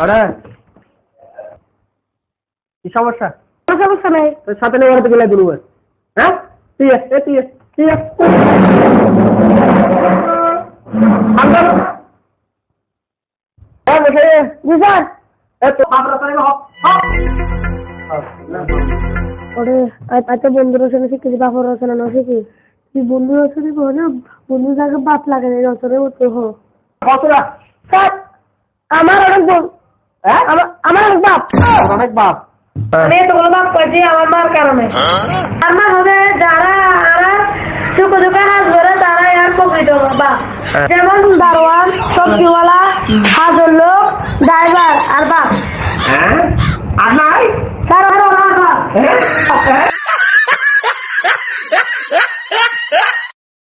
আরে কি সমস্যা? কোনো সমস্যা নেই। তোর সাথে নিয়ে গেলে হ্যাঁ? তুই এ তুই এ, তুই এ। বন্ধুর ওখানে শিখেছি বাপর ওখানে না শিখি। তুই বন্ধুর ওখানে বল না বাপ লাগে না রচনে উত্তর কতটা? স্যার আমার অনেক বোন। হ্যাঁ? আমার আমার অনেক বাপ। অনেক বাপ। আমি এতগুলো বাপ পাইছি আমার মার কারণে। আমার হবে যারা আরা চুকে চুকে হাত ধরে তারা আর প্রকৃত বাপ। যেমন দারোয়ান সবজিওয়ালা হাজর লোক ড্রাইভার আর বাপ। হ্যাঁ? আর নাই? স্যার আর আমার বাপ। হ্যাঁ?